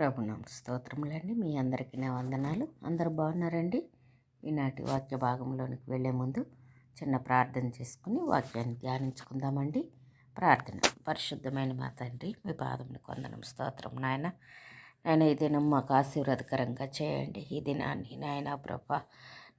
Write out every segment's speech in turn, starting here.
ప్రభునామ స్తోత్రములండి. మీ అందరికీ నా వందనాలు. అందరు బాగున్నారండి? ఈనాటి వాక్య భాగంలోనికి వెళ్ళే ముందు చిన్న ప్రార్థన చేసుకుని వాక్యాన్ని ధ్యానించుకుందామండి. ప్రార్థన. పరిశుద్ధమైన మా తండ్రి మీ పాదముని కొందనం స్తోత్రం నాయన. నాయన ఈ దినం మాకు ఆశీర్వాదకరంగా చేయండి. ఈ దినాన్ని నాయన ప్రభ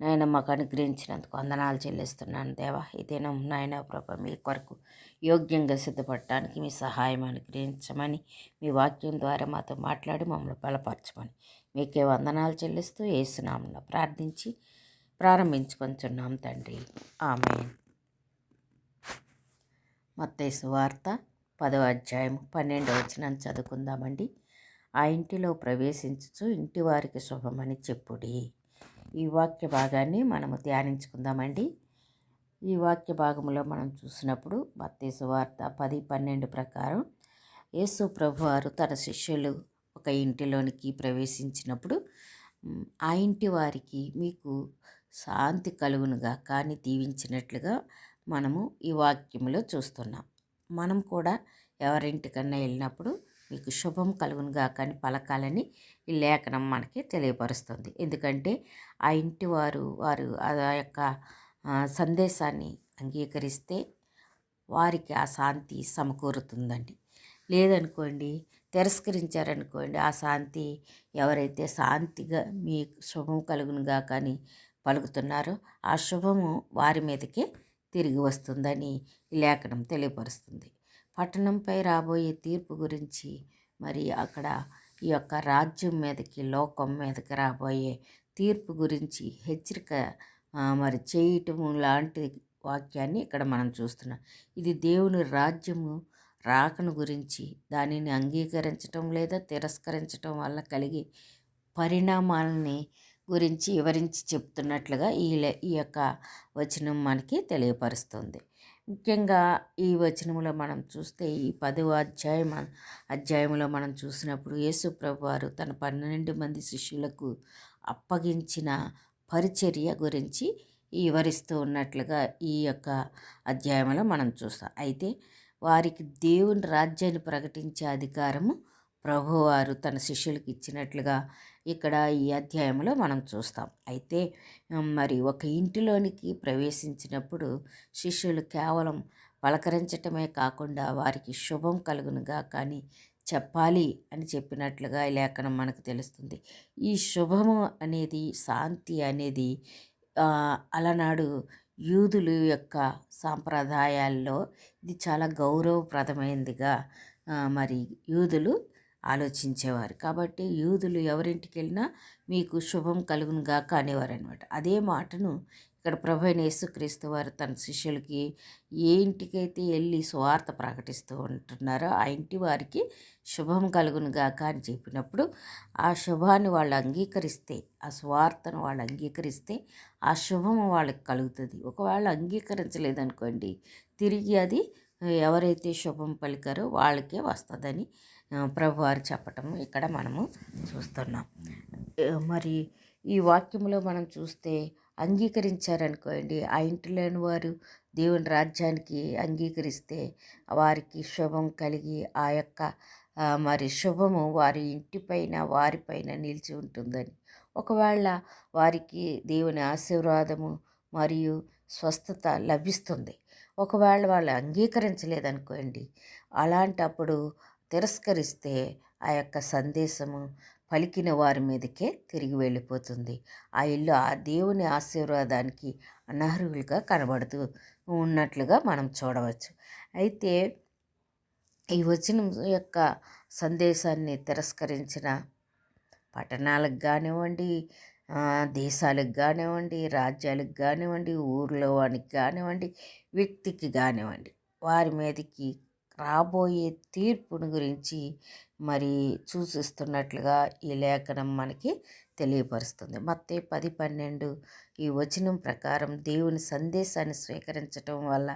నాయన మాకు అనుగ్రహించినందుకు వందనాలు చెల్లిస్తున్నాను. దేవా ఈ దినం నాయన ప్రభ మీ కొరకు యోగ్యంగా సిద్ధపడటానికి మీ సహాయం అనుగ్రహించమని మీ వాక్యం ద్వారా మాతో మాట్లాడి మమ్మల్ని బలపరచమని మీకే వందనాలు చెల్లిస్తూ ఏసునామను ప్రార్థించి ప్రారంభించుకొంచున్నాం తండ్రి. ఆమె మత్తేసు వార్త పదవ అధ్యాయం పన్నెండవ వచనం చదువుకుందామండి. ఆ ఇంటిలో ప్రవేశించుచు ఇంటి వారికి శుభమని చెప్పుడి. ఈ వాక్య భాగాన్ని మనము ధ్యానించుకుందామండి. ఈ వాక్య భాగంలో మనం చూసినప్పుడు మత్తేసు వార్త పది పన్నెండు ప్రకారం యేసు ప్రభు వారు తన శిష్యులు ఒక ఇంటిలోనికి ప్రవేశించినప్పుడు ఆ ఇంటి వారికి మీకు శాంతి కలుగునుగా కానీ దీవించినట్లుగా మనము ఈ వాక్యంలో చూస్తున్నాం. మనం కూడా ఎవరింటికన్నా వెళ్ళినప్పుడు మీకు శుభం కలుగునుగా కానీ పలకాలని ఈ లేఖనం మనకి తెలియపరుస్తుంది. ఎందుకంటే ఆ ఇంటి వారు వారు ఆ యొక్క సందేశాన్ని అంగీకరిస్తే వారికి ఆ శాంతి సమకూరుతుందండి. లేదనుకోండి తిరస్కరించారనుకోండి ఆ శాంతి ఎవరైతే శాంతిగా మీ శుభం కలుగునుగా కానీ పలుకుతున్నారో ఆ శుభము వారి మీదకే తిరిగి వస్తుందని లేఖనం తెలియపరుస్తుంది. పట్టణంపై రాబోయే తీర్పు గురించి మరి అక్కడ ఈ యొక్క రాజ్యం మీదకి లోకం మీదకి రాబోయే తీర్పు గురించి హెచ్చరిక మరి చేయటం లాంటి వాక్యాన్ని ఇక్కడ మనం చూస్తున్నాం. ఇది దేవుని రాజ్యము రాకను గురించి దానిని అంగీకరించటం లేదా తిరస్కరించటం వల్ల కలిగే పరిణామాలని గురించి వివరించి చెప్తున్నట్లుగా ఈ ఈ యొక్క వచనం మనకి తెలియపరుస్తుంది. ముఖ్యంగా ఈ వచనంలో మనం చూస్తే ఈ పదవ అధ్యాయం అధ్యాయంలో మనం చూసినప్పుడు యేసు వారు తన పన్నెండు మంది శిష్యులకు అప్పగించిన పరిచర్య గురించి వివరిస్తూ ఉన్నట్లుగా ఈ యొక్క అధ్యాయంలో మనం చూస్తాం. అయితే వారికి దేవుని రాజ్యాన్ని ప్రకటించే అధికారము ప్రభువారు తన శిష్యులకు ఇచ్చినట్లుగా ఇక్కడ ఈ అధ్యాయంలో మనం చూస్తాం. అయితే మరి ఒక ఇంటిలోనికి ప్రవేశించినప్పుడు శిష్యులు కేవలం పలకరించటమే కాకుండా వారికి శుభం కలుగునుగా కానీ చెప్పాలి అని చెప్పినట్లుగా ఈ లేఖనం మనకు తెలుస్తుంది. ఈ శుభము అనేది శాంతి అనేది అలనాడు యూదులు యొక్క సాంప్రదాయాల్లో ఇది చాలా గౌరవప్రదమైనదిగా మరి యూదులు ఆలోచించేవారు. కాబట్టి యూదులు ఎవరింటికి వెళ్ళినా మీకు శుభం కలుగును గాక అనమాట అదే మాటను ఇక్కడ ప్రభు యేసుక్రీస్తు వారు తన శిష్యులకి ఏ ఇంటికైతే వెళ్ళి స్వార్థ ప్రకటిస్తూ ఉంటున్నారో ఆ ఇంటి వారికి శుభం కలుగును గాక అని చెప్పినప్పుడు ఆ శుభాన్ని వాళ్ళు అంగీకరిస్తే ఆ స్వార్థను వాళ్ళు అంగీకరిస్తే ఆ శుభం వాళ్ళకి కలుగుతుంది. ఒకవేళ అంగీకరించలేదనుకోండి తిరిగి అది ఎవరైతే శుభం పలికారో వాళ్ళకే వస్తుందని ప్రభువారు చెప్పటం ఇక్కడ మనము చూస్తున్నాం. మరి ఈ వాక్యంలో మనం చూస్తే అంగీకరించారనుకోండి ఆ ఇంటిలోని వారు దేవుని రాజ్యానికి అంగీకరిస్తే వారికి శుభం కలిగి ఆ యొక్క మరి శుభము వారి ఇంటిపైన వారిపైన నిలిచి ఉంటుందని. ఒకవేళ వారికి దేవుని ఆశీర్వాదము మరియు స్వస్థత లభిస్తుంది. ఒకవేళ వాళ్ళు అంగీకరించలేదనుకోండి అలాంటప్పుడు తిరస్కరిస్తే ఆ యొక్క సందేశము పలికిన వారి మీదకే తిరిగి వెళ్ళిపోతుంది. ఆ ఇల్లు ఆ దేవుని ఆశీర్వాదానికి అనర్హులుగా కనబడుతూ ఉన్నట్లుగా మనం చూడవచ్చు. అయితే ఈ వచనం యొక్క సందేశాన్ని తిరస్కరించిన పట్టణాలకు కానివ్వండి దేశాలకు కానివ్వండి రాజ్యాలకు కానివ్వండి ఊర్లో వానికి కానివ్వండి వ్యక్తికి కానివ్వండి వారి మీదకి రాబోయే తీర్పును గురించి మరి సూచిస్తున్నట్లుగా ఈ లేఖనం మనకి తెలియపరుస్తుంది. మత్తే పది పన్నెండు ఈ వచనం ప్రకారం దేవుని సందేశాన్ని స్వీకరించటం వల్ల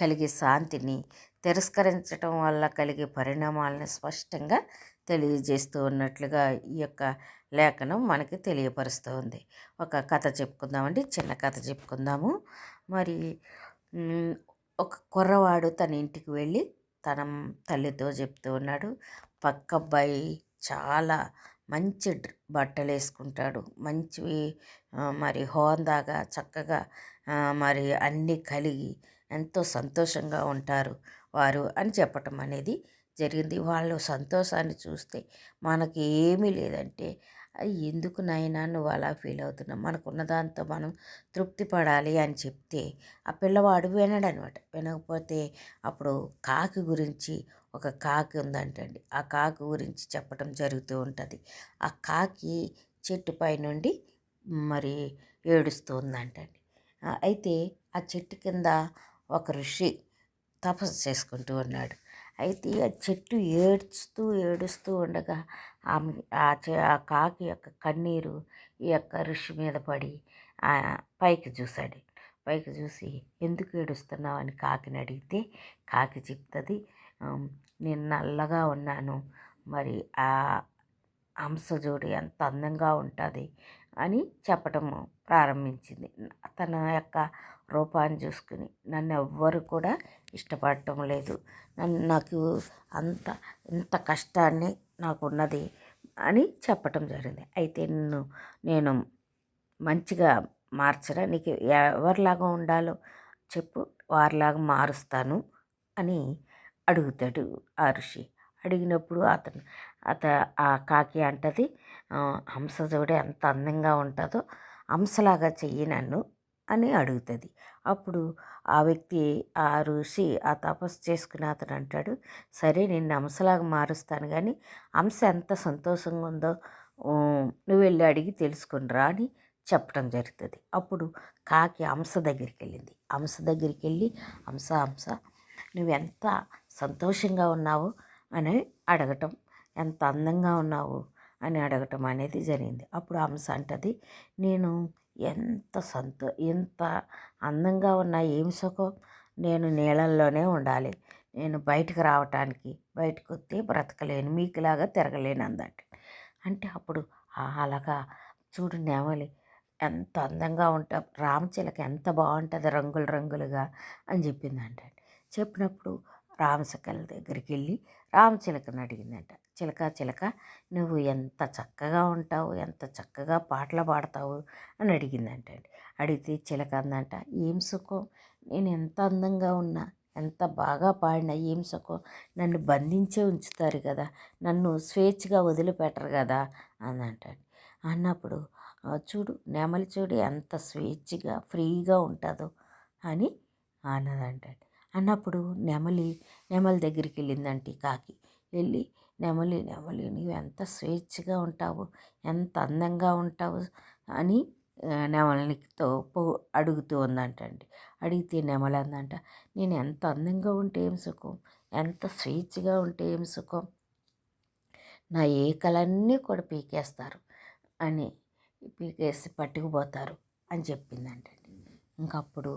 కలిగే శాంతిని తిరస్కరించటం వల్ల కలిగే పరిణామాలను స్పష్టంగా తెలియజేస్తూ ఉన్నట్లుగా ఈ యొక్క లేఖనం మనకి తెలియపరుస్తూ ఉంది ఒక కథ చెప్పుకుందామండి. చిన్న కథ చెప్పుకుందాము. మరి ఒక కుర్రవాడు తన ఇంటికి వెళ్ళి తన తల్లితో చెప్తూ ఉన్నాడు. పక్క అబ్బాయి చాలా మంచి బట్టలు వేసుకుంటాడు మంచివి మరి హోందాగా చక్కగా మరి అన్నీ కలిగి ఎంతో సంతోషంగా ఉంటారు వారు అని చెప్పటం అనేది జరిగింది. వాళ్ళు సంతోషాన్ని చూస్తే మనకి ఏమీ లేదంటే ఎందుకు నాయనా నువ్వు అలా ఫీల్ అవుతున్నావు? మనకున్న దాంతో మనం తృప్తి పడాలి అని చెప్తే ఆ పిల్లవాడు వినడు అనమాట వినకపోతే అప్పుడు కాకి గురించి ఒక కాకి ఉందంటండి. ఆ కాకి గురించి చెప్పటం జరుగుతూ ఉంటుంది. ఆ కాకి చెట్టు నుండి మరి ఏడుస్తూ ఉందంటండి అయితే ఆ చెట్టు కింద ఒక ఋషి తపస్సు చేసుకుంటూ ఉన్నాడు. అయితే ఆ చెట్టు ఏడుస్తూ ఏడుస్తూ ఉండగా ఆమె ఆ చె- ఆ కాకి యొక్క కన్నీరు ఈ యొక్క ఋషి మీద పడి ఆ పైకి చూశాడు. పైకి చూసి ఎందుకు ఏడుస్తున్నావు? అని కాకిని అడిగితే కాకి చెప్తుంది నేను నల్లగా ఉన్నాను మరి ఆ హంసజోడి ఎంత అందంగా ఉంటుంది అని చెప్పటం ప్రారంభించింది. తన యొక్క రూపాన్ని చూసుకుని. నన్ను ఎవ్వరు కూడా ఇష్టపడటం లేదు. నన్ను నాకు అంత ఇంత కష్టాన్ని నాకున్నది అని చెప్పటం జరిగింది. అయితే నిన్ను నేను మంచిగా మార్చరా? నీకు ఎవరిలాగా ఉండాలో చెప్పు. వారిలాగా మారుస్తాను అని అడుగుతాడు ఆ ఋషి. అడిగినప్పుడు అతను అత ఆ కాకి అంటది హంస చూడే ఎంత అందంగా ఉంటుందో హంసలాగా చెయ్యి నన్ను అని అడుగుతుంది. అప్పుడు ఆ వ్యక్తి ఆ ఋషి ఆ తపస్సు చేసుకుని అతను అంటాడు సరే నిన్ను అంశలాగా మారుస్తాను కానీ అంశ ఎంత సంతోషంగా ఉందో నువ్వు వెళ్ళి అడిగి తెలుసుకునిరా అని చెప్పడం జరుగుతుంది. అప్పుడు కాకి అంశ దగ్గరికి వెళ్ళింది అంశ దగ్గరికి వెళ్ళి హంస హంస నువ్వెంత సంతోషంగా ఉన్నావు అని అడగటం ఎంత అందంగా ఉన్నావు అని అడగటం అనేది జరిగింది. అప్పుడు అంశ అంటది నేను ఎంత సంతో ఎంత అందంగా ఉన్నా ఏం సుఖం? నేను నీళ్ళల్లోనే ఉండాలి. నేను బయటకు రావటానికి బయటకు వస్తే బ్రతకలేను మీకులాగా తిరగలేను అందట అంటే అప్పుడు అలాగా చూడు నేమలి ఎంత అందంగా ఉంటా రామచిలక ఎంత బాగుంటుంది రంగులు రంగులుగా అని చెప్పిందంట. చెప్పినప్పుడు రామచిలకల దగ్గరికి వెళ్ళి రామచిలకని అడిగిందంట. చిలక చిలక నువ్వు ఎంత చక్కగా ఉంటావు ఎంత చక్కగా పాటలు పాడతావు అని అడిగిందంట అడిగితే చిలక అందంట ఏం సుఖం? నేను ఎంత అందంగా ఉన్నా ఎంత బాగా పాడినా ఏం సుఖం? నన్ను బంధించే ఉంచుతారు కదా నన్ను స్వేచ్ఛగా వదిలిపెట్టరు కదా అందంట అన్నప్పుడు చూడు నెమలి చూడు ఎంత స్వేచ్ఛగా ఫ్రీగా ఉంటుందో అని అన్నదంటాడు అన్నప్పుడు నెమలి నెమలి దగ్గరికి వెళ్ళిందంటే కాకి. వెళ్ళి నెమలి నెమలి నువ్వు ఎంత స్వేచ్ఛగా ఉంటావు ఎంత అందంగా ఉంటావు అని నెమలనితో నెమలితో పో అడుగుతూ ఉందంటండి. అడిగితే నెమలి అందంట నేను ఎంత అందంగా ఉంటే ఏం సుఖం? ఎంత స్వేచ్ఛగా ఉంటే ఏం సుఖం? నా ఏకలన్నీ కూడా పీకేస్తారు అని పీకేసి పట్టుకుపోతారు అని చెప్పిందంటండి. ఇంకప్పుడు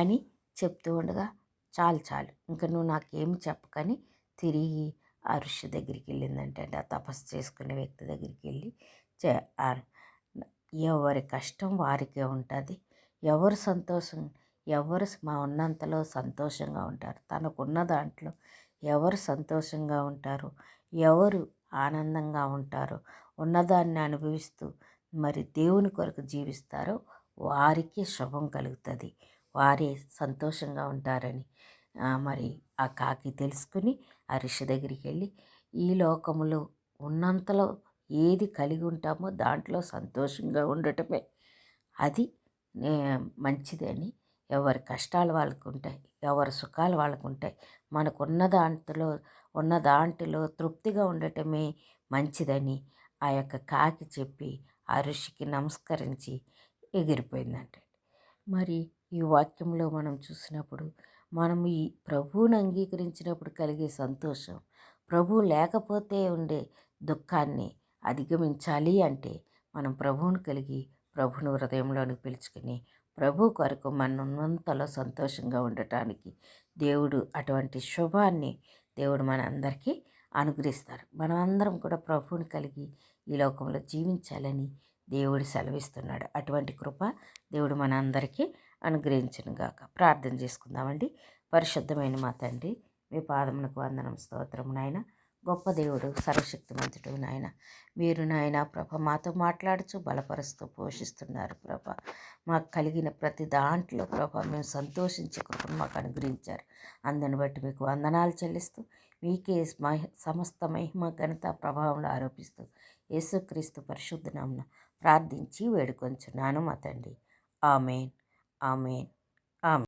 అని చెప్తూ ఉండగా చాలు చాలు. ఇంకా నువ్వు నాకేమి చెప్పకని తిరిగి ఆ ఋషి దగ్గరికి వెళ్ళిందంటే ఆ తపస్సు చేసుకునే వ్యక్తి దగ్గరికి వెళ్ళి చే ఎవరి కష్టం వారికే ఉంటుంది. ఎవరు సంతోషం ఎవరు మా ఉన్నంతలో సంతోషంగా ఉంటారు. తనకున్న దాంట్లో ఎవరు సంతోషంగా ఉంటారు? ఎవరు ఆనందంగా ఉంటారో? ఉన్నదాన్ని అనుభవిస్తూ మరి దేవుని కొరకు జీవిస్తారో వారికి శుభం కలుగుతుంది. వారే సంతోషంగా ఉంటారని మరి ఆ కాకి తెలుసుకుని ఆ ఋషి దగ్గరికి వెళ్ళి ఈ లోకములో ఉన్నంతలో ఏది కలిగి ఉంటామో దాంట్లో సంతోషంగా ఉండటమే. అది మంచిదని ఎవరి కష్టాలు వాళ్ళకు ఉంటాయి ఎవరి సుఖాలు వాళ్ళకు ఉంటాయి మనకున్న దాంట్లో ఉన్న దాంట్లో తృప్తిగా ఉండటమే మంచిదని ఆ యొక్క కాకి చెప్పి ఆ ఋషికి నమస్కరించి ఎగిరిపోయిందంట. మరి ఈ వాక్యంలో మనం చూసినప్పుడు మనం ఈ ప్రభువుని అంగీకరించినప్పుడు కలిగే సంతోషం ప్రభు లేకపోతే ఉండే దుఃఖాన్ని అధిగమించాలి అంటే మనం ప్రభువుని కలిగి ప్రభుని హృదయంలోనికి పిలుచుకుని ప్రభు కొరకు మన ఉన్నంతలో సంతోషంగా ఉండటానికి దేవుడు అటువంటి శుభాన్ని దేవుడు మన అందరికీ అనుగ్రహిస్తారు. మనం అందరం కూడా ప్రభువుని కలిగి ఈ లోకంలో జీవించాలని దేవుడు సెలవిస్తున్నాడు. అటువంటి కృప దేవుడు మన అందరికీ ప్రార్థన చేసుకుందామండి. పరిశుద్ధమైన మా తండ్రి మీ పాదమునకు వందనం స్తోత్రం నాయన. గొప్ప దేవుడు సర్వశక్తిమంతుడు నాయన. మీరు నాయన ప్రభ మాతో మాట్లాడుచు బలపరుస్తూ పోషిస్తున్నారు ప్రభ. మాకు కలిగిన ప్రతి దాంట్లో ప్రభ మేము సంతోషించే కృపను మాకు అనుగ్రహించారు. అందుని బట్టి మీకు వందనాలు చెల్లిస్తూ మీకే మహి సమస్త మహిమ ఘనత ప్రభావంలో ఆరోపిస్తూ యేసుక్రీస్తు పరిశుద్ధనామన ప్రార్థించి వేడుకొంచున్నాను మా తండ్రి. ఆమెన్. Amen amen